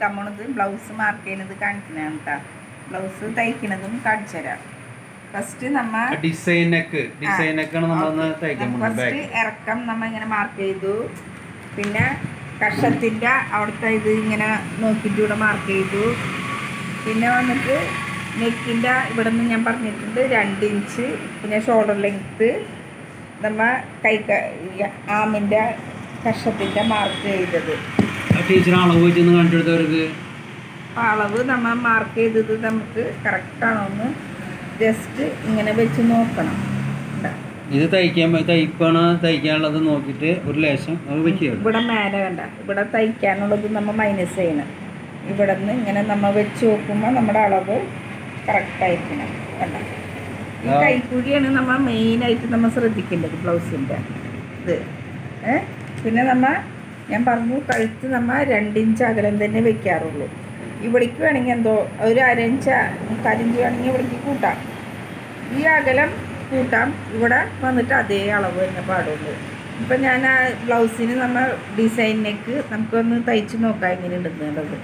എടുക്കാൻ പോണത് blouse mark ചെയ്യുന്നത് കാണിക്കുന്നതാണ് കേട്ടോ ബ്ലൗസ് തയ്ക്കുന്നതും കാണിച്ചു തരാം. ഫസ്റ്റ് നമ്മ ഡിസൈൻ നെക്ക് ഡിസൈൻ നെക്കാണ് നമ്മളൊന്ന് തയ്ക്കാൻ പോകുന്നത് ഫസ്റ്റ് ഇറക്കം നമ്മ ഇങ്ങനെ മാർക്ക് ചെയ്തു. പിന്നെ കഷത്തിന്റെ അവിടുത്തെ ഇത് ഇങ്ങനെ നോക്കിയിട്ട് ഇവിടെ മാർക്ക് ചെയ്തു. പിന്നെ വന്നിട്ട് നെക്കിന്റെ ഇവിടെ നിന്ന് ഞാൻ പറഞ്ഞിട്ടുണ്ട് രണ്ട് ഇഞ്ച് പിന്നെ ഷോൾഡർ ലെങ്ത്ത് നമ്മ കൈ ആമിന്റെ കഷത്തിന്റെ മാർക്ക് ചെയ്തത്. ടീച്ചർ അളവ് വെച്ചൊന്ന് കണ്ടെടുത്തവർക്ക് അളവ് നമ്മൾ മാർക്ക് ചെയ്തത് നമുക്ക് കറക്റ്റാണോ എന്ന് ജസ്റ്റ് ഇങ്ങനെ വെച്ച് നോക്കണം. ഇതാ. തയ്ക്കാൻ തയ്പ്പാണ് തയ്ക്കാനുള്ളത് നോക്കിയിട്ട് ഒരു ലേശം ഇവിടെ മേലെ കണ്ട ഇവിടെ തയ്ക്കാനുള്ളത് നമ്മൾ മൈനസ് ചെയ്യണം. ഇവിടെ നിന്ന് ഇങ്ങനെ നമ്മൾ വെച്ച് നോക്കുമ്പോൾ നമ്മുടെ അളവ് കറക്റ്റ് ആയിരിക്കണം. കണ്ട? ഈ കൈക്കൂലിയാണ് നമ്മൾ മെയിനായിട്ട് നമ്മൾ ശ്രദ്ധിക്കേണ്ടത് ബ്ലൗസിന്റെ ഇത്. പിന്നെ നമ്മൾ ഞാൻ പറഞ്ഞു കഴുത്ത് നമ്മൾ രണ്ടിഞ്ച് അകലം തന്നെ വെക്കാറുള്ളൂ. ഇവിടേക്ക് വേണമെങ്കിൽ എന്തോ ഒരു അരഞ്ച് മുക്കാലിഞ്ച് വേണമെങ്കിൽ ഇവിടേക്ക് കൂട്ടാം. ഈ അകലം കൂട്ടാം. ഇവിടെ വന്നിട്ട് അതേ അളവ് തന്നെ പാടുള്ളൂ. ഇപ്പം ഞാൻ ആ ബ്ലൗസിന് നമ്മൾ ഡിസൈനിലേക്ക് നമുക്കൊന്ന് തയ്ച്ച് നോക്കാം എങ്ങനെ ഉണ്ടെന്നുള്ളത്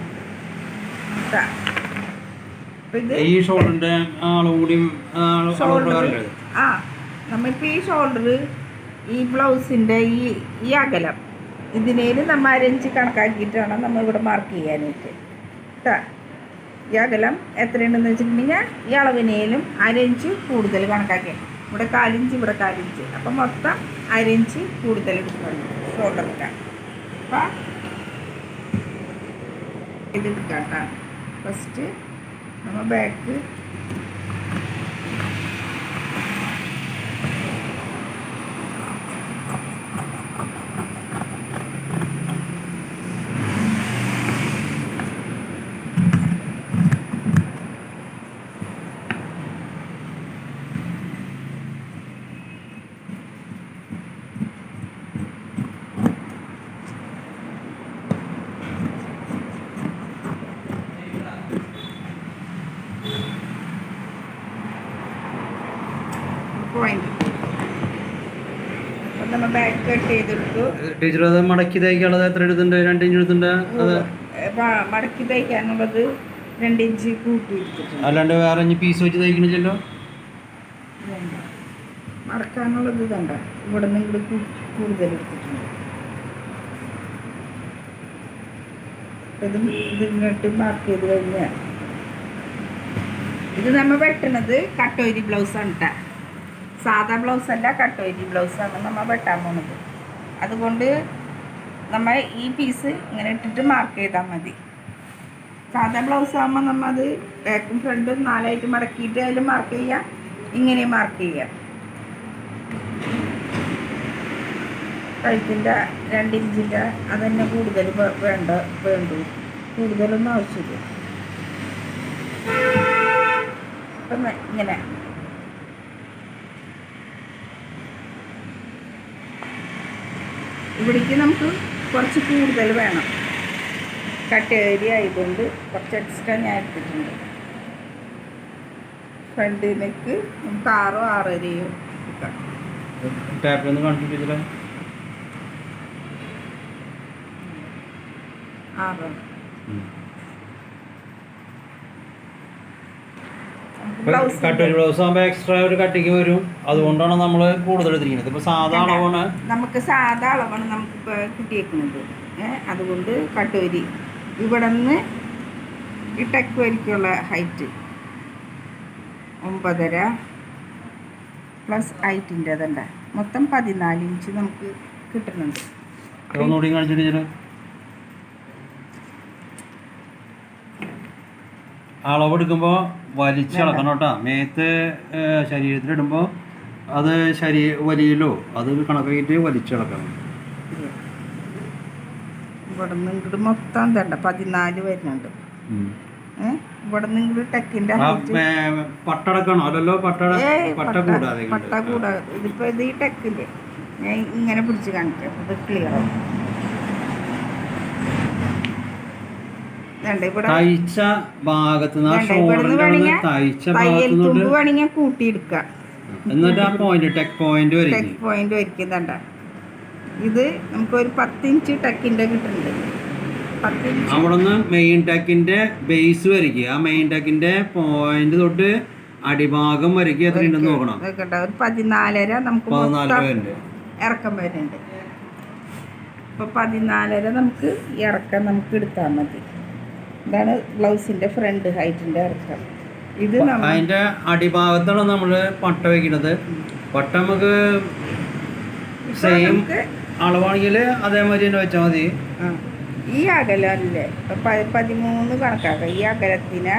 ഈ ഷോൾഡറിന്റെ കൂടി ഷോൾഡർ ആ നമ്മളിപ്പോൾ ഈ ഷോൾഡർ ഈ ബ്ലൗസിന്റെ ഈ ഈ അകലം. ഇതിനേലും നമ്മൾ അരഞ്ച് കണക്കാക്കിയിട്ടാണ് നമ്മൾ ഇവിടെ മാർക്ക് ചെയ്യാനായിട്ട്. കേട്ടോ ഈ അകലം എത്രയുണ്ടെന്ന് വെച്ചിട്ടുണ്ടെങ്കിൽ ഈ അളവിനേലും അരഞ്ച് കൂടുതൽ കണക്കാക്കി ഇവിടെ കാലിഞ്ച് ഇവിടെ കാലിഞ്ച്. അപ്പം മൊത്തം അരഞ്ച് കൂടുതൽ എടുക്കണം എടുക്കാം അപ്പം ഇത് എടുക്കാം കേട്ടോ ഫസ്റ്റ് നമ്മൾ ബാക്ക് പോയിന്റ് അപ്പം നമ്മൾ ബാക്ക് കട്ട് ചെയ്തെടുത്തു ടീച്ചർ അത് മടക്കി തയ്ക്കാനുള്ളത് എത്ര എടുത്തുണ്ട് രണ്ട് ഇഞ്ച് അത് മടക്കി തയ്ക്കാനുള്ളത് രണ്ട് ഇഞ്ച് കൂട്ടി എടുത്തിട്ടുണ്ട്. അല്ലാണ്ട് വേറെ ഇഞ്ച് പീസ് വെച്ച് തയ്ക്കണില്ലല്ലോ മടക്കാനുള്ളത് കണ്ട ഇവിടെ നിന്ന് ഇവിടെ കൂടുതൽ എടുത്തിട്ടുണ്ട്. ഇത് മാർക്ക് ചെയ്ത് കഴിഞ്ഞാൽ ഇത് നമ്മൾ വെട്ടണത് കട്ടോരി ആണ് കേട്ടോ സാധാ ബ്ലൗസ് അല്ല കട്ടോരി ബ്ലൗസാണ് നമ്മൾ വെട്ടാൻ പോണത്. അതുകൊണ്ട് നമ്മൾ ഈ പീസ് ഇങ്ങനെ ഇട്ടിട്ട് മാർക്ക് ചെയ്താൽ മതി. സാധാ ബ്ലൗസ് ആകുമ്പോൾ നമ്മൾ ബാക്കും ഫ്രണ്ടും നാലായിട്ട് മടക്കിയിട്ട് അതിൽ മാർക്ക് ചെയ്യാം. ഇങ്ങനെ മാർക്ക് ചെയ്യാം. കഴുത്തിന്റെ രണ്ട് ഇഞ്ചിന്റെ അതന്നെ കൂടുതൽ വേണ്ട വേണ്ടു. കൂടുതലൊന്നും ആവശ്യമില്ല. ഇങ്ങനെ ഇവിടേക്ക് നമുക്ക് കുറച്ച് കൂടുതൽ വേണം. കട്ട് ഏരിയ ആയതുകൊണ്ട് കുറച്ച് എക്സ്ട്രാ ഞാൻ എടുത്തിട്ടുണ്ട്. ഫ്രണ്ടിലേക്ക് നമുക്ക് ആറോ ആറരയോ ആറോ ഉം. നമുക്ക് ഇപ്പൊ ബ്ലൗസ് കട്ടൊരു ബ്ലൗസ് ആകുമ്പോൾ എക്സ്ട്രാ ഒരു കട്ടിങ് വരും. അതുകൊണ്ടാണ് നമ്മൾ കൂടുതൽ എടുത്തിരിക്കുന്നത്. ഇപ്പൊ സാധാ അളവാണ്. നമുക്ക് സാധാ അളവാണ് നമുക്ക് കിട്ടിയേക്കുന്നത്. അതുകൊണ്ട് കട്ടൂരി ഇവിടെ നിന്ന് ഇട്ടക്ക് വരിക്കുള്ള ഹൈറ്റ് ഒമ്പതര പ്ലസ് ഹൈറ്റിന്റെ അതല്ല. മൊത്തം പതിനാല് ഇഞ്ച് നമുക്ക് കിട്ടുന്നുണ്ട് ഒന്നുകൂടി കാണിച്ചു ടീച്ചർ അളവെടുക്കുമ്പോൾ വലിച്ചിളക്കണം കേട്ടോ. മേത്ത് ശരീരത്തിലിടുമ്പോൾ അത് ശരീ വലിയല്ലോ. അത് കണക്കാക്കിയിട്ട് വലിച്ചിളക്കണം ഇവിടുന്ന് ഇങ്ങോട്ട് മൊത്തം തണ്ട പതിനാല് വരുന്നുണ്ട്. ഇവിടുന്ന് ഇങ്ങോട്ട് മേ- പട്ടടക്കണോ അല്ലല്ലോ പട്ടട പട്ട പട്ട കൂടാതെ പട്ട കൂടാതെ. ഇതിപ്പോ ഇത് ഈ ടെക്കില്ലേ? ഞാൻ ഇങ്ങനെ പിടിച്ച് കാണിക്കാം. ഇത് ക്ലിയർ ആവും ദാണ്ടെ ഇവിടെ തയ്ച്ച ഭാഗത്ത് വേണമെങ്കിൽ തയ്ച്ച തയ്യൽ ഭാഗത്ത് തുമ്പ് നിന്നോട്ട് വേണമെങ്കിൽ കൂട്ടിയെടുക്കാം. എന്നിട്ട് ആ point tech point tech point വരിക്കുന്നുണ്ട ഇത് നമുക്കൊരു പത്തിഞ്ച് ടെക്കിന്റെ കിട്ടുന്നുണ്ട്. പത്ത് ഇഞ്ച് അവിടെ നിന്ന് മെയിൻ ടെക്കിന്റെ ബേസ് വരയ്ക്കുക. ആ മെയിൻ ടെക്കിന്റെ പോയിന്റ് തൊട്ട് അടിഭാഗം വരയ്ക്കുക. എത്ര ഉണ്ടെന്ന് നോക്കണം. ഒരു പതിനാലര നമുക്ക് ഇറക്കം വരുന്നുണ്ട്. അപ്പൊ പതിനാലര നമുക്ക് ഇറക്കം നമുക്ക് എടുത്താൽ മതി. ഇതാണ് ബ്ലൗസിന്റെ ഫ്രണ്ട് ഹൈറ്റിന്റെ ഇറക്കം ഇത് അതിന്റെ അടിഭാഗത്താണ് നമ്മൾ പട്ട വെക്കുന്നത് പട്ട നമുക്ക് സെയിം അളവാണെങ്കിൽ അതേമാതിരി തന്നെ വെച്ചാൽ മതി. ഈ അകലല്ലേ? പതിമൂന്ന് കണക്കാക്കാം. ഈ അകലത്തിന്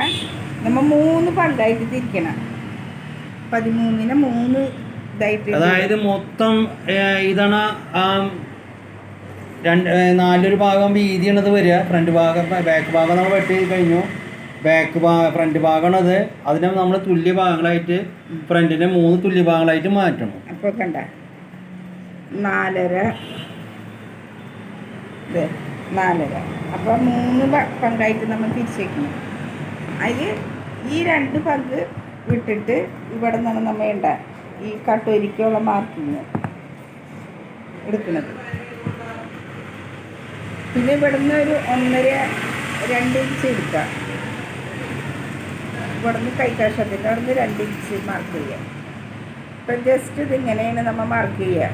നമ്മൾ മൂന്ന് പണ്ടായിട്ട് തിരിക്കണം. പതിമൂന്നിന് മൂന്ന് ഇതായിട്ട് അതായത് മൊത്തം ഇതാണ് രണ്ട് നാലൊരു ഭാഗം വീതിയാണത് വരിക. ഫ്രണ്ട് ഭാഗം ബാക്ക് ഭാഗം നമ്മൾ വെട്ടി കഴിഞ്ഞു. ബാക്ക് ഭാഗം ഫ്രണ്ട് ഭാഗമാണത്. അതിനെ നമ്മൾ തുല്യ ഭാഗങ്ങളായിട്ട് ഫ്രണ്ടിനെ മൂന്ന് തുല്യ ഭാഗങ്ങളായിട്ട് മാറ്റണം. അപ്പോൾ കണ്ട. നാലര. നാലര. അപ്പോൾ മൂന്ന് പങ്കായിട്ട് നമ്മൾ തിരിച്ചേക്കണം. അതിൽ ഈ രണ്ട് പങ്ക് വിട്ടിട്ട് ഇവിടെ നിന്നാണ് നമ്മൾ വേണ്ട ഈ കട്ടൊരിക്കുള്ള മാർക്കിങ് എടുക്കുന്നത്. പിന്നെ ഇവിടുന്ന് ഒരു ഒന്നര രണ്ട് ഇഞ്ച് എടുക്കാം ഇവിടുന്ന് കൈക്കാശത്തിന്റെ അവിടുന്ന് രണ്ട് ഇഞ്ച് മാർക്ക് ചെയ്യാം ഇപ്പം ജസ്റ്റ് ഇങ്ങനെയാണ് നമ്മൾ മാർക്ക് ചെയ്യുക.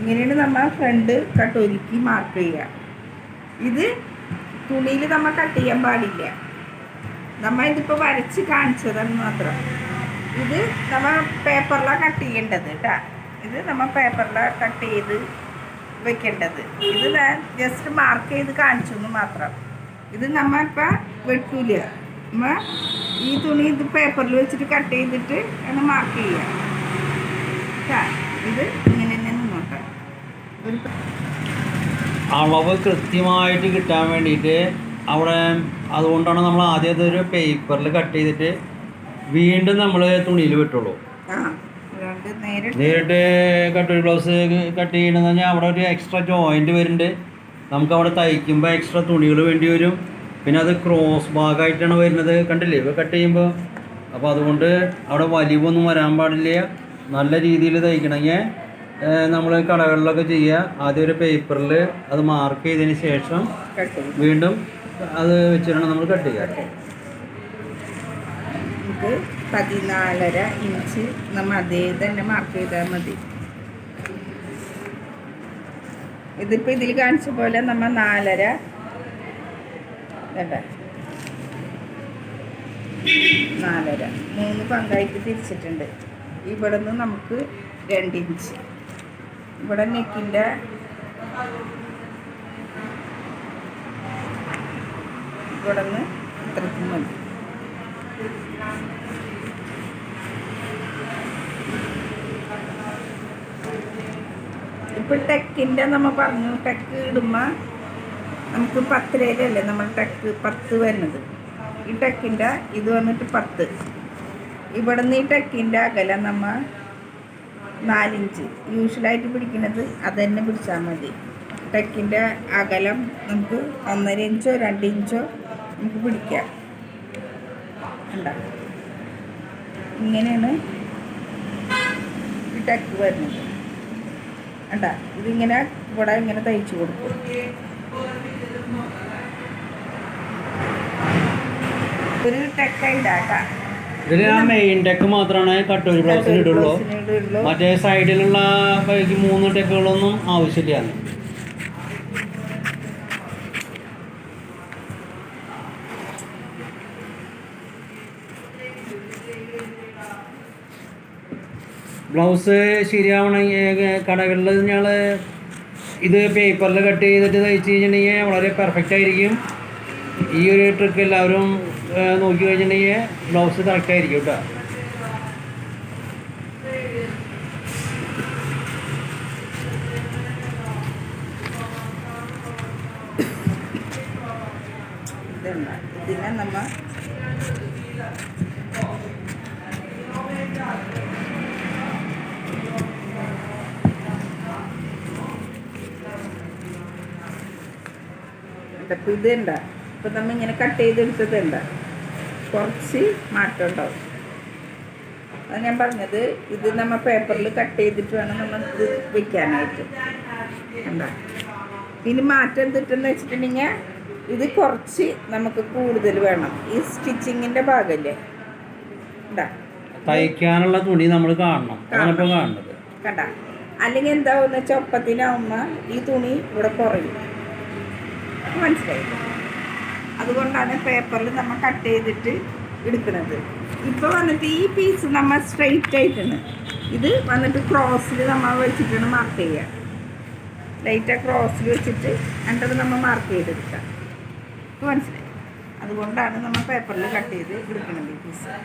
ഇങ്ങനെയാണ് നമ്മൾ ഫ്രണ്ട് കട്ട് കട്ടൊരുക്കി മാർക്ക് ചെയ്യുക. ഇത് തുണിയിൽ നമ്മൾ കട്ട് ചെയ്യാൻ പാടില്ല. നമ്മൾ ഇതിപ്പോൾ വരച്ച് കാണിച്ചതെന്ന് മാത്രം. ഇത് നമ്മൾ പേപ്പറിലാണ് കട്ട് ചെയ്യേണ്ടത് കേട്ടോ ഇത് നമ്മൾ പേപ്പറിലാണ് കട്ട് ചെയ്ത് വെക്കേണ്ടത്. ഇത് ഞാൻ ജസ്റ്റ് മാർക്ക് ചെയ്ത് കാണിച്ചു മാത്രം. ഇത് നമ്മൾ ഇപ്പം വെട്ടൂല. നമ്മൾ ഈ തുണി ഇത് പേപ്പറിൽ വെച്ചിട്ട് കട്ട് ചെയ്തിട്ട് ആണ് മാർക്ക് ചെയ്യുക. ഇത് ഇങ്ങനെ തന്നെ നോക്കാം അളവ് കൃത്യമായിട്ട് കിട്ടാൻ വേണ്ടിയിട്ട് അവിടെ അതുകൊണ്ടാണ് നമ്മൾ ആദ്യത്തെ ഒരു പേപ്പറിൽ കട്ട് ചെയ്തിട്ട് വീണ്ടും നമ്മൾ തുണിയിൽ വിട്ടുള്ളൂ. നേരിട്ട് കട്ടൊരു ബ്ലൗസ് കട്ട് ചെയ്യണമെന്ന് പറഞ്ഞാൽ അവിടെ ഒരു എക്സ്ട്രാ ജോയിന്റ് വരുന്നുണ്ട്. നമുക്ക് അവിടെ തയ്ക്കുമ്പോൾ എക്സ്ട്രാ തുണികൾ വേണ്ടി വരും. പിന്നെ അത് ക്രോസ് ഭാഗമായിട്ടാണ് വരുന്നത്. കണ്ടില്ലേ? ഇപ്പോൾ കട്ട് ചെയ്യുമ്പോൾ അപ്പോൾ അതുകൊണ്ട് അവിടെ വലിവൊന്നും വരാൻ പാടില്ല. നല്ല രീതിയിൽ തയ്ക്കണമെങ്കിൽ നമ്മൾ കടകളിലൊക്കെ ചെയ്യുക. ആദ്യം ഒരു പേപ്പറിൽ അത് മാർക്ക് ചെയ്തതിന് ശേഷം വീണ്ടും അത് വെച്ചിട്ടാണ് നമ്മൾ കട്ട് ചെയ്യുക. നമുക്ക് പതിനാലര ഇഞ്ച് നമ്മൾ അതേ തന്നെ മാർക്ക് ചെയ്താൽ മതി. ഇതിപ്പോൾ ഇതിൽ കാണിച്ച പോലെ നമ്മൾ നാലര വേണ്ട. നാലര. മൂന്ന് പങ്കായിട്ട് തിരിച്ചിട്ടുണ്ട്. ഇവിടെ നിന്ന് നമുക്ക് രണ്ടിഞ്ച് ഇവിടെ നെക്കിന്റെ ഇവിടെ നിന്ന് ഇത്രക്കും മതി. ഇപ്പൊ ടെക്കിന്റെ നമ്മ പറഞ്ഞു ടെക്ക് ഇടുമ്പോ നമുക്ക് പത്തരയിലല്ലേ നമ്മൾ ടെക്ക് പത്ത് വരുന്നത്. ഈ ടെക്കിന്റെ ഇത് വന്നിട്ട് പത്ത്. ഇവിടെ നിന്ന് ഈ ടെക്കിന്റെ അകലം നമ്മ നാലിഞ്ച്. യൂഷ്വലായിട്ട് പിടിക്കുന്നത് അത് തന്നെ പിടിച്ചാൽ മതി. ടെക്കിന്റെ അകലം നമുക്ക് ഒന്നര ഇഞ്ചോ രണ്ട് ഇഞ്ചോ നമുക്ക് പിടിക്കാം. ഉണ്ടാകും ഇങ്ങനെയാണ് ഈ ടെക്ക് വരുന്നത്. കണ്ടാ. ഇതിങ്ങനെ ഇവിടെ ഇങ്ങനെ തയ്ച്ചു കൊടുക്കും. ഒരു ഇതിൽ ആ മെയിൻ ടെക്ക് മാത്രമാണ് കട്ടൊരു ബ്ലൗസിന് ഇടുള്ളൂ. ഇടുള്ളൂ. മറ്റേ സൈഡിലുള്ള മൂന്ന് ടെക്കുകളൊന്നും ആവശ്യമില്ല. ബ്ലൗസ് ശരിയാവണമെങ്കിൽ കടകളിൽ ഞങ്ങൾ ഇത് പേപ്പറിൽ കട്ട് ചെയ്തിട്ട് തയ്ച്ച് കഴിഞ്ഞിട്ടുണ്ടെങ്കിൽ വളരെ പെർഫെക്റ്റ് ആയിരിക്കും. ഈ ഒരു ട്രിക്ക് എല്ലാവരും നോക്കി കഴിഞ്ഞിട്ടുണ്ടെങ്കിൽ ബ്ലൗസ് കറക്റ്റ് ആയിരിക്കും കേട്ടോ ഇത് ഉണ്ട ഇപ്പം നമ്മൾ ഇങ്ങനെ കട്ട് ചെയ്തെടുത്തത് ഉണ്ട കുറച്ച് മാറ്റം ഉണ്ടാവും. അത് ഞാൻ പറഞ്ഞത് ഇത് നമ്മ പേപ്പറിൽ കട്ട് ചെയ്തിട്ട് വേണം നമ്മൾ ഇത് വെക്കാനായിട്ട്. എന്താ ഇനി മാറ്റം എന്തിട്ടെന്ന് വെച്ചിട്ടുണ്ടെങ്കിൽ ഇത് കുറച്ച് നമുക്ക് കൂടുതൽ വേണം. ഈ സ്റ്റിച്ചിങ്ങിന്റെ ഭാഗമല്ലേ തയ്ക്കാനുള്ള തുണി നമ്മൾ കാണണം. കാണുന്നത്. കണ്ട? അല്ലെങ്കിൽ എന്താവുന്ന ചൊപ്പത്തിനാവുമ്പോ ഈ തുണി ഇവിടെ കുറയും. മനസ്സിലായി. അതുകൊണ്ടാണ് പേപ്പറിൽ നമ്മൾ കട്ട് ചെയ്തിട്ട് എടുക്കുന്നത്. ഇപ്പോൾ വന്നിട്ട് ഈ പീസ് നമ്മൾ സ്ട്രെയിറ്റ് ആയിട്ടാണ്. ഇത് വന്നിട്ട് ക്രോസിൽ നമ്മൾ വെച്ചിട്ടാണ് മാർക്ക് ചെയ്യുക. ലൈറ്റ് ക്രോസിൽ വെച്ചിട്ട് എന്നിട്ട് നമ്മൾ മാർക്ക് ചെയ്തെടുക്കുക. ഇപ്പോൾ മനസ്സിലായി? അതുകൊണ്ടാണ് നമ്മൾ പേപ്പറിൽ കട്ട് ചെയ്ത് എടുക്കുന്നത് ഈ പീസ്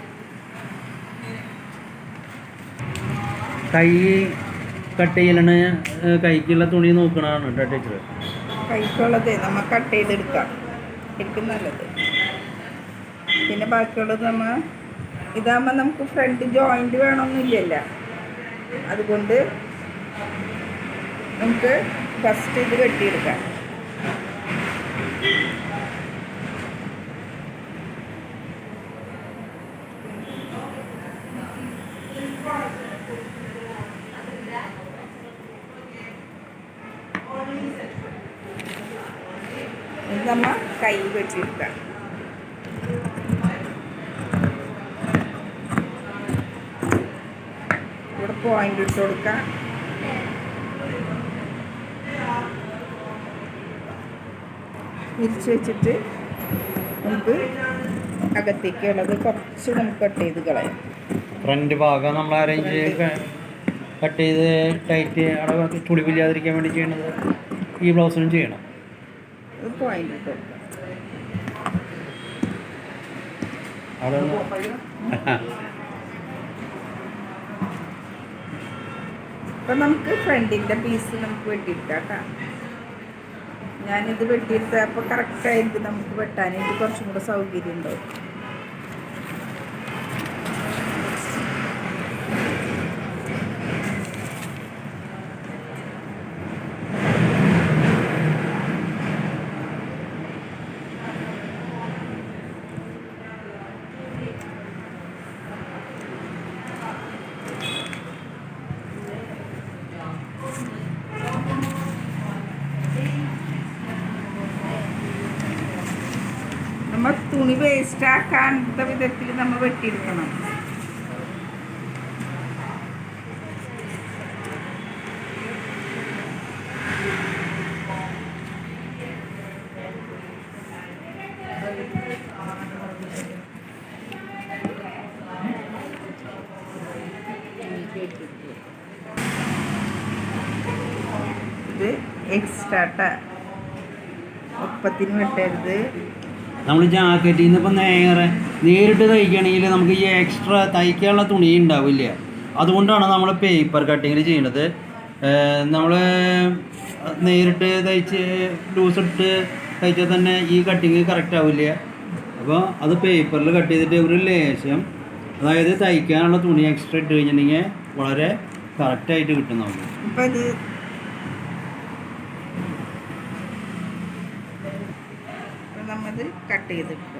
കൈ കട്ട് ചെയ്യലാണ് കൈക്കുള്ള തുണി നോക്കണതാണ് കേട്ടോ ടീച്ചർ കൈക്കുള്ളത് നമ്മൾ കട്ട് ചെയ്തെടുക്കാം. ശരിക്കും നല്ലത്. പിന്നെ ബാക്കിയുള്ളത് നമ്മൾ ഇതാകുമ്പോൾ നമുക്ക് ഫ്രണ്ട് ജോയിന്റ് വേണമെന്നില്ലല്ല അതുകൊണ്ട് നമുക്ക് ഫസ്റ്റ് ഇത് കെട്ടിയെടുക്കാം ഇത് നമ്മൾ വെട്ടിയെടുക്കാം ഇവിടെ പോയിന്റ് ഇട്ട് കൊടുക്കാം. വെച്ചിട്ട് നമുക്ക് അകത്തേക്കുള്ളത് കുറച്ച് നമുക്ക് കട്ട് ചെയ്ത് കളയാം. ഫ്രണ്ട് ഭാഗം നമ്മൾ അറേഞ്ച് കട്ട് ചെയ്ത് ടൈറ്റ് അവിടെ ചുളിവില്ലാതിരിക്കാൻ വേണ്ടി ചെയ്യണത് ഈ ബ്ലൗസിനും ചെയ്യണം. പോയിന്റ് ഇട്ട് കൊടുക്കാം. അവിടെ അപ്പം നമുക്ക് ഫ്രണ്ടിന്റെ പീസ് നമുക്ക് വെട്ടിയെടുക്കാം കേട്ടോ ഞാനിത് വെട്ടിയെടുത്തപ്പോൾ കറക്റ്റായിട്ട് നമുക്ക് വെട്ടാനായിട്ട് കുറച്ചും കൂടെ സൗകര്യം ഉണ്ടാവും നമ്മൾ തുണി വേസ്റ്റ് ആക്കാത്ത വിധത്തിൽ നമ്മൾ വെട്ടിയെടുക്കണം. ഇത് എക്സ്ട്രാട്ട ഒപ്പത്തിന് വെട്ടരുത്. നമ്മൾ ജാക്കറ്റിൽ നിന്ന് ഇപ്പം നേരെ നേരിട്ട് തയ്ക്കുകയാണെങ്കിൽ നമുക്ക് ഈ എക്സ്ട്രാ തയ്ക്കാനുള്ള തുണി ഉണ്ടാവില്ല. അതുകൊണ്ടാണ് നമ്മൾ പേപ്പർ കട്ടിങ്ങിൽ ചെയ്യുന്നത് നമ്മൾ നേരിട്ട് തയ്ച്ച് ലൂസ് ഇട്ട് തയ്ച്ചാൽ തന്നെ ഈ കട്ടിങ് കറക്റ്റ് ആവില്ല. അപ്പോൾ അത് പേപ്പറിൽ കട്ട് ചെയ്തിട്ട് ഒരു ലേശം അതായത് തയ്ക്കാനുള്ള തുണി എക്സ്ട്രാ ഇട്ട് കഴിഞ്ഞിട്ടുണ്ടെങ്കിൽ വളരെ കറക്റ്റായിട്ട് കിട്ടും നമുക്ക്. കട്ട് ചെയ്തെടുക്കും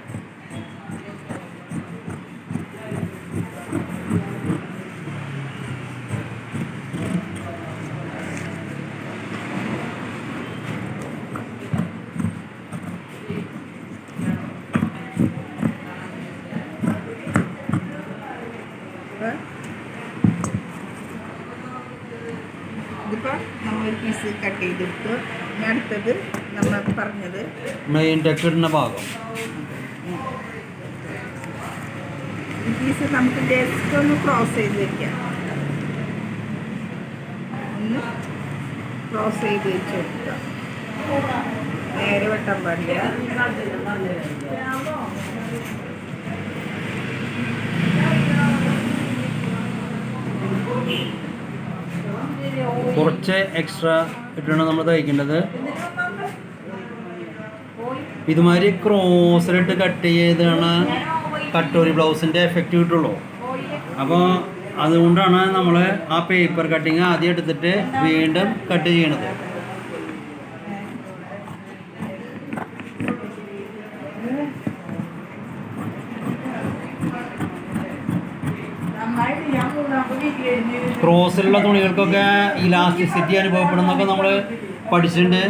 ഇപ്പൊ ഇതിപ്പോ നമ്മൾ ഒരു പീസ് കട്ട് ചെയ്തെടുത്തു. ഇനി അടുത്തത് നമ്മൾ പറഞ്ഞത് മെയിൻ ടെക്കിടുന്ന ഭാഗം. ഈ പീസ് നമുക്ക് ജസ്റ്റ് ഒന്ന് ക്രോസ് ചെയ്ത് വെക്കാം. ഒന്ന് ക്രോസ് ചെയ്ത് വെച്ച് കൊടുക്കാം നേരെ വെട്ടാൻ പാടില്ല. കുറച്ച് എക്സ്ട്രാ ഇട്ടാണ് നമ്മൾ തയ്ക്കേണ്ടത് ഇതുമാതിരി ക്രോസിലിട്ട് കട്ട് ചെയ്താണ് കട്ടോരി ബ്ലൗസിന്റെ എഫക്റ്റ് കിട്ടുള്ളൂ. അപ്പോൾ അതുകൊണ്ടാണ് നമ്മൾ ആ പേപ്പർ കട്ടിങ് ആദ്യം എടുത്തിട്ട് വീണ്ടും കട്ട് ചെയ്യണത്. ക്രോസിലുള്ള തുണികൾക്കൊക്കെ ഇലാസ്റ്റിസിറ്റി അനുഭവപ്പെടുന്നൊക്കെ നമ്മൾ പഠിച്ചിട്ടുണ്ട്.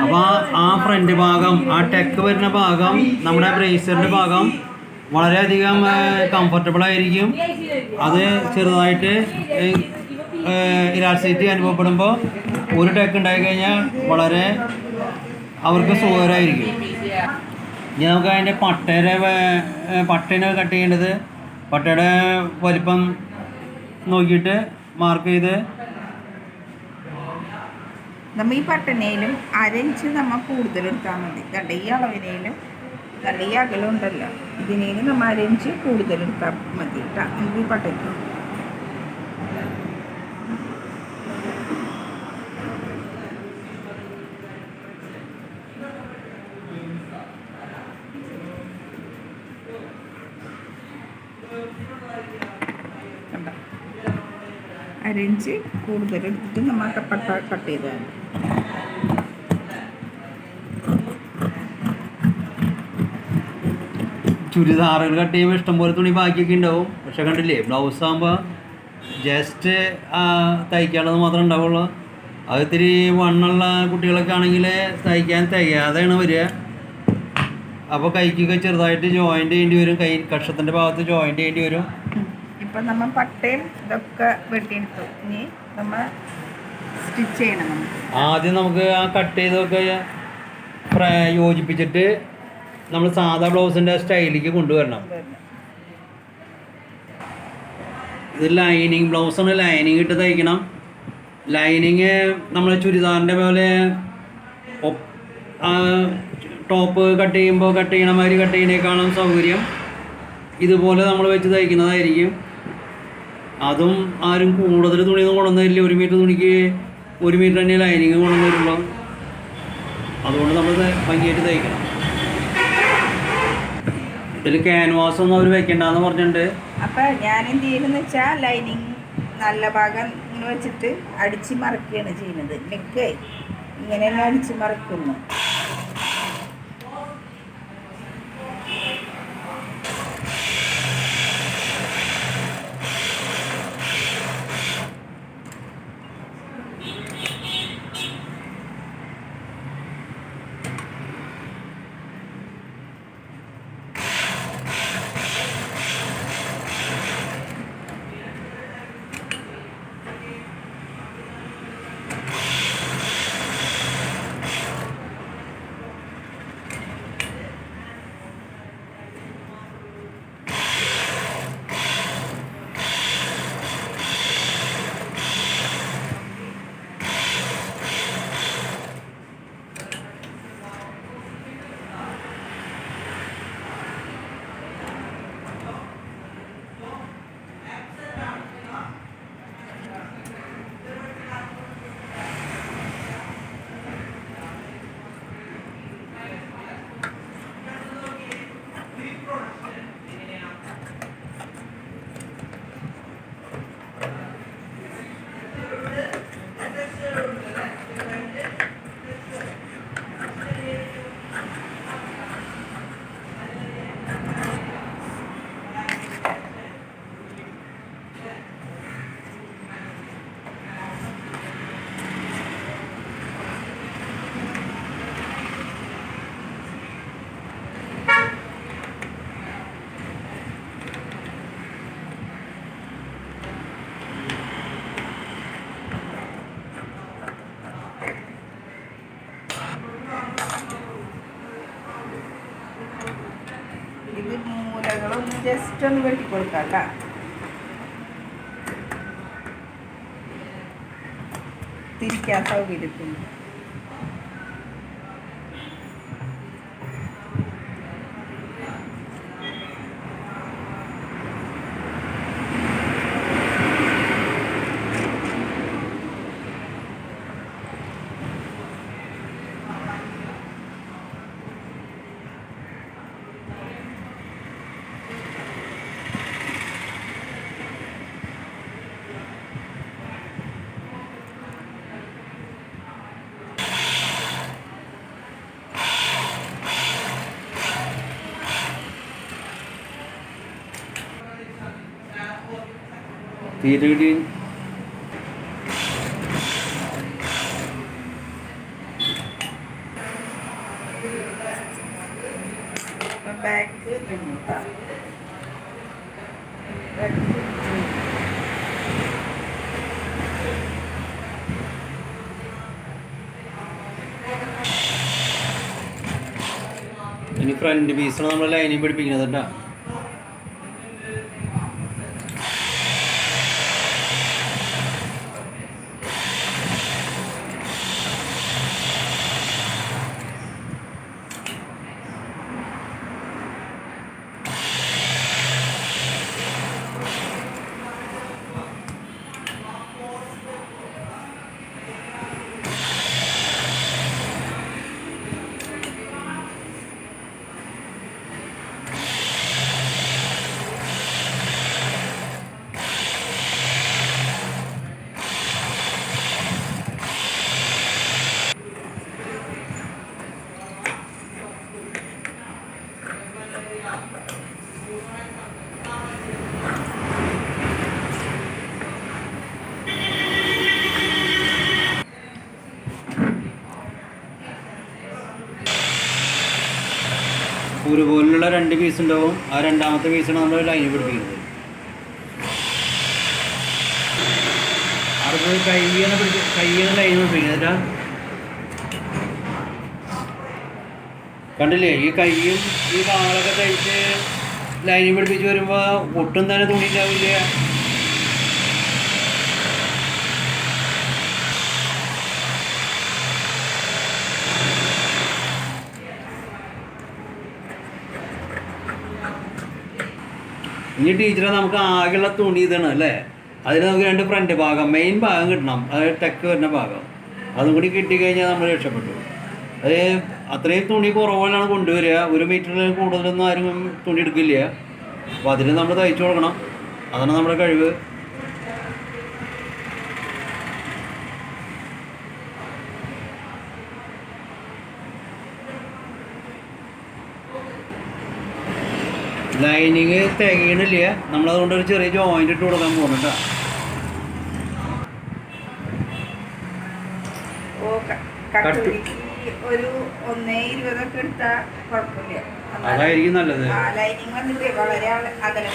അപ്പോൾ ആ ഫ്രണ്ട് ഭാഗം ആ ടെക്ക് വരുന്ന ഭാഗം നമ്മുടെ ബ്രേസറിന്റെ ഭാഗം വളരെയധികം കംഫർട്ടബിൾ ആയിരിക്കും. അത് ചെറുതായിട്ട് ഇലാസ്റ്റിസിറ്റി അനുഭവപ്പെടുമ്പോൾ ഒരു ടെക്ക് ഉണ്ടായി കഴിഞ്ഞാൽ വളരെ അവർക്ക് സുഖകരമായിരിക്കും. ഇനി നമുക്ക് അതിന്റെ പട്ടയുടെ പട്ടേനെ കട്ട് ചെയ്യേണ്ടത്. പട്ടയുടെ വലിപ്പം നോക്കിയിട്ട് മാർക്ക് ചെയ്ത്? നമ്മ ഈ പട്ടനയിലും അരഞ്ച് നമ്മ കൂടുതൽ എടുത്താൽ മതി. കണ്ട ഈ അളവിനേലും കണ്ട ഈ അകലം ഉണ്ടല്ലോ. ഇതിനേലും നമ്മ അരഞ്ച് കൂടുതൽ എടുത്താൽ മതി കേട്ടോ ഈ പട്ടയ്ക്ക് കണ്ടോ അരഞ്ച് കൂടുതൽ എടുത്തിട്ട് നമ്മൾ കട്ട കട്ട് ചെയ്താൽ ചുരിദാറുകൾ കട്ട് ചെയ്യുമ്പോൾ ഇഷ്ടംപോലെ തുണി ബാക്കിയൊക്കെ ഉണ്ടാവും. പക്ഷെ കണ്ടില്ലേ ബ്ലൗസ് ആകുമ്പോൾ ജസ്റ്റ് തയ്ക്കാനുള്ളത് മാത്രമേ ഉണ്ടാവുള്ളൂ. അത് ഇത്തിരി വണ്ണുള്ള കുട്ടികളൊക്കെ ആണെങ്കിൽ തയ്ക്കാൻ തികയാതെയാണ് വരിക. അപ്പോൾ കൈക്കൊക്കെ ചെറുതായിട്ട് ജോയിന്റ് ചെയ്യേണ്ടി വരും. കൈ കക്ഷത്തിന്റെ ഭാഗത്ത് ജോയിന്റ് ചെയ്യേണ്ടി വരും. ഇപ്പം നമ്മൾ പട്ടയും ഇതൊക്കെ വെട്ടിയെടുത്തു. ഇനി നമ്മൾ സ്റ്റിച്ച് ചെയ്യണം ആദ്യം നമുക്ക് ആ കട്ട് ചെയ്തൊക്കെ യോജിപ്പിച്ചിട്ട് നമ്മൾ സാധാ ബ്ലൗസിന്റെ സ്റ്റൈലിലേക്ക് കൊണ്ടുവരണം. ഇത് ലൈനിങ് ബ്ലൗസാണ്. ലൈനിങ് ഇട്ട് തയ്ക്കണം. ലൈനിങ് നമ്മൾ ചുരിദാറിന്റെ പോലെ ടോപ്പ് കട്ട് ചെയ്യുമ്പോൾ കട്ട് ചെയ്യണ മാതിരി കട്ട് ചെയ്യണേക്കാളും സൗകര്യം. ഇതുപോലെ നമ്മൾ വെച്ച് തയ്ക്കുന്നതായിരിക്കും. അതും ആരും കൂടുതൽ തുണിയൊന്നും കൊണ്ടുവന്നില്ല. ഒരു മീറ്റർ തുണിക്ക് ഒരു മീറ്റർ തന്നെ ലൈനിങ് കൊണ്ടുവന്നിട്ടുള്ളൂ അതുകൊണ്ട് നമ്മൾ ഭംഗിയായിട്ട് തയ്ക്കണം ഇതിൽ ക്യാൻവാസ് ഒന്നും അവർ വെക്കണ്ടെന്ന് പറഞ്ഞിട്ടുണ്ട്. അപ്പൊ ഞാൻ എന്ത് ചെയ്യുന്ന ലൈനിങ് നല്ല ഭാഗം ഇങ്ങനെ വെച്ചിട്ട് അടിച്ചു മറക്കുകയാണ് ചെയ്യുന്നത്. മിക്ക ഇങ്ങനെ അടിച്ച് മറക്കുന്നു. ജസ്റ്റ് ഒന്ന് വെട്ടിക്കൊടുക്കാം കേട്ടോ തിരിക്കാൻ സൗകര്യത്തിന് പീരീഡിയും ബാക്ക് ഇനി ഫ്രണ്ട് പീസാണ് നമ്മൾ ലൈനിങ് പിടിപ്പിക്കുന്നത് കേട്ടോ. ഒരുപോലുള്ള രണ്ട് പീസ് ഉണ്ടാവും. ആ രണ്ടാമത്തെ പീസാണ് നമ്മൾ ലൈനിൽ പിടിപ്പിക്കുന്നത്. അടുത്തത് കൈ പിടിച്ച് കൈയാണ് ലൈൻ പിടിപ്പിക്കുന്നത് കണ്ടില്ലേ? ഈ കൈയും ഈ കാളൊക്കെ തയ്ച്ച് ലൈനിൽ പിടിപ്പിച്ച് വരുമ്പോൾ ഒട്ടും തന്നെ തുണി ഇനി ടീച്ചറെ നമുക്ക് ആകെയുള്ള തുണി ഇതാണ് അല്ലേ? അതിന് നമുക്ക് രണ്ട് ഫ്രണ്ട് ഭാഗം മെയിൻ ഭാഗം കിട്ടണം. അത് ടെക്ക് വരുന്ന ഭാഗം. അതും കൂടി കിട്ടിക്കഴിഞ്ഞാൽ നമ്മൾ രക്ഷപ്പെട്ടു. അത് അത്രയും തുണി കുറവാണ് കൊണ്ടുവരിക. ഒരു മീറ്ററിൽ കൂടുതലൊന്നും ആരും തുണി എടുക്കില്ല. അപ്പോൾ അതിന് നമ്മൾ തയ്ച്ചു കൊടുക്കണം. അതാണ് നമ്മുടെ കഴിവ്. ലൈനിങ് തികയണില്ല. നമ്മളതുകൊണ്ട് ഒരു ചെറിയ ജോയിന്റ് ഇട്ട് കൊടുക്കാൻ പോകുന്നുണ്ട് ഓ ക- കട്ടുപിടിക്ക് ഒരു ഒന്നേ ഇരുപതൊക്കെ എടുത്താൽ കുഴപ്പമില്ല. അതായിരിക്കും നല്ലത്. ലൈനിങ് വന്നിട്ട് വളരെ അകലം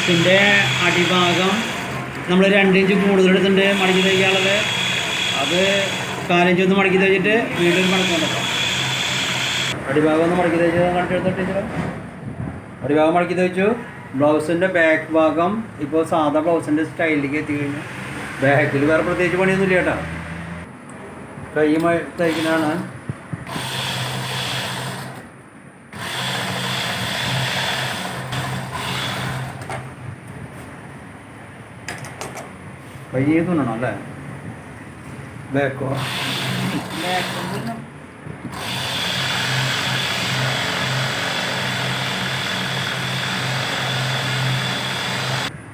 ബ്ലൗസിന്റെ അടിഭാഗം നമ്മൾ രണ്ടിഞ്ച് കൂടുതൽ എടുത്തിട്ടുണ്ട് മടക്കി തയ്ക്കാനുള്ളത്. അത് കാലഞ്ച് ഒന്ന് മടക്കി തയ്ച്ചിട്ട് വീണ്ടും മടക്കി കൊണ്ടുവരാം അടിഭാഗം ഒന്ന് മടക്കി തയ്ച്ച് കാണിച്ചെടുത്ത ടീച്ചർ അടിഭാഗം മടക്കി തയ്ച്ചു. ബ്ലൗസിന്റെ ബാക്ക് ഭാഗം ഇപ്പോൾ സാധാ ബ്ലൗസിന്റെ സ്റ്റൈലിലേക്ക് എത്തിക്കഴിഞ്ഞു ബാക്കിൽ വേറെ പ്രത്യേകിച്ച് പണിയൊന്നുമില്ല കേട്ടോ. കൈ മ- കൈ തുന്നണം അല്ലേ ബേക്കോ.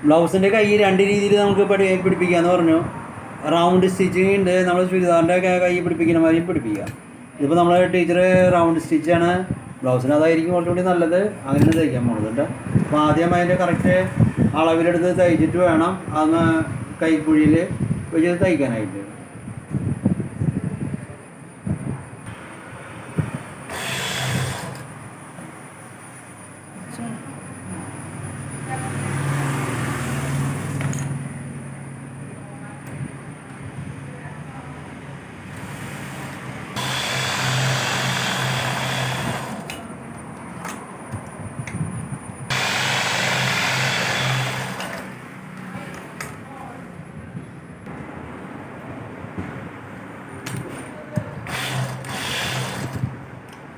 ബ്ലൗസിന്റെ കൈ രണ്ട് രീതിയിൽ നമുക്ക് പിടിപ്പിക്കാമെന്ന് പറഞ്ഞു. റൗണ്ട് സ്റ്റിച്ചിങ് ഉണ്ട്. നമ്മൾ ചുരിദാറിന്റെ കൈ പിടിപ്പിക്കുന്ന മാതിരി പിടിപ്പിക്കുക. ഇതിപ്പോൾ നമ്മളെ ടീച്ചർ റൗണ്ട് സ്റ്റിച്ചാണ് ബ്ലൗസിന് അതായിരിക്കും കുറച്ചുകൂടി നല്ലത്. അങ്ങനെ തയ്ക്കാൻ പോകുന്നത് കേട്ടോ. അപ്പോൾ ആദ്യം അതിന്റെ കറക്റ്റ് അളവിലെടുത്ത് തയ്ച്ചിട്ട് വേണം അന്ന് കൈക്കുഴിയിൽ വെച്ച് തയ്ക്കാനായിട്ട്.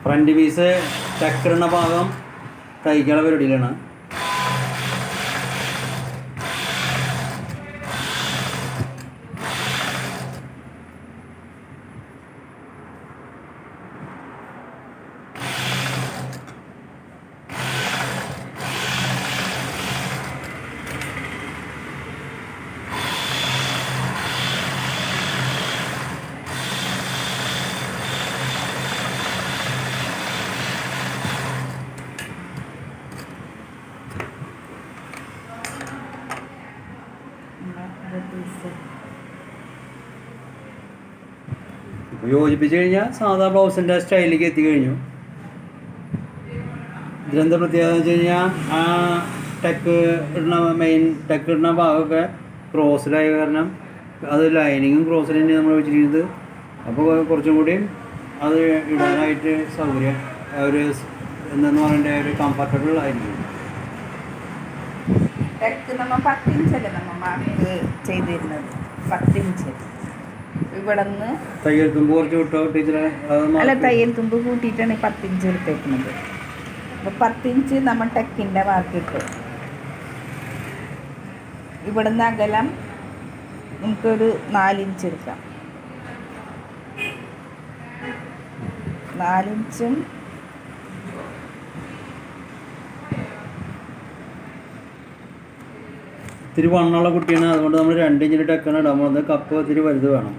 ഫ്രണ്ട് പീസ് ചക്രണ ഭാഗം തയ്ക്കാനുള്ള പരിപാടിയിലാണ് ഇപ്പോൾ യോജിപ്പിച്ച് കഴിഞ്ഞാൽ സാധാ ബ്ലൗസിന്റെ സ്റ്റൈലിലേക്ക് എത്തിക്കഴിഞ്ഞു ഇതിലെന്താ പ്രത്യേകത വെച്ച് കഴിഞ്ഞാൽ ആ ടെക്ക് ഇടുന്ന മെയിൻ ടെക്ക് ഇടുന്ന ഭാഗമൊക്കെ ക്രോസിലായ കാരണം അത് ലൈനിങ്ങും ക്രോസിൽ തന്നെ നമ്മൾ വെച്ചിരിക്കുന്നത്. അപ്പോൾ കുറച്ചും കൂടി അത് ഇടാനായിട്ട് സൗകര്യം ഒരു എന്തെന്ന് പറയണ്ടേ ഒരു കംഫർട്ടബിൾ ആയിരിക്കും. പത്തിഞ്ചല്ലേ ചെയ്തിരുന്നത്? പത്തിഞ്ച് ഇവിടെ നിന്ന് തയ്യൽ തുമ്പ് കുറച്ച് വിട്ടോ ടീച്ചറെ? അല്ല തയ്യൽ തുമ്പ് കൂട്ടിയിട്ടാണ് ഈ പത്തിഞ്ച് എടുത്തേക്കുന്നത് അപ്പോൾ പത്തിഞ്ച് നമ്മൾ ടെക്കിന്റെ മാർക്ക് ഇട്ടു. ഇവിടുന്ന് അകലം നമുക്കൊരു നാലിഞ്ച് എടുക്കാം. നാലിഞ്ചും ഇത്തിരി വണ്ണമുള്ള കുട്ടിയാണ്. അതുകൊണ്ട് നമ്മൾ രണ്ട് ടെക്കണം ടെക്കാണ് ഇടാൻ പോകുന്നത്. കപ്പ് ഇത്തിരി വലുത് വേണം.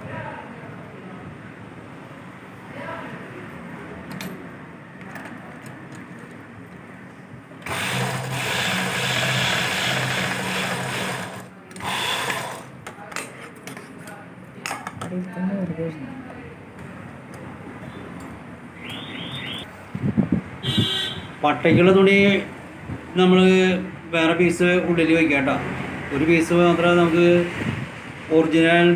പട്ടയ്ക്കുള്ള തുണി നമ്മൾ വേറെ പീസ് ഉള്ളിൽ വയ്ക്കാം കേട്ടോ ഒരു പീസ് മാത്രമേ നമുക്ക് ഒറിജിനൽ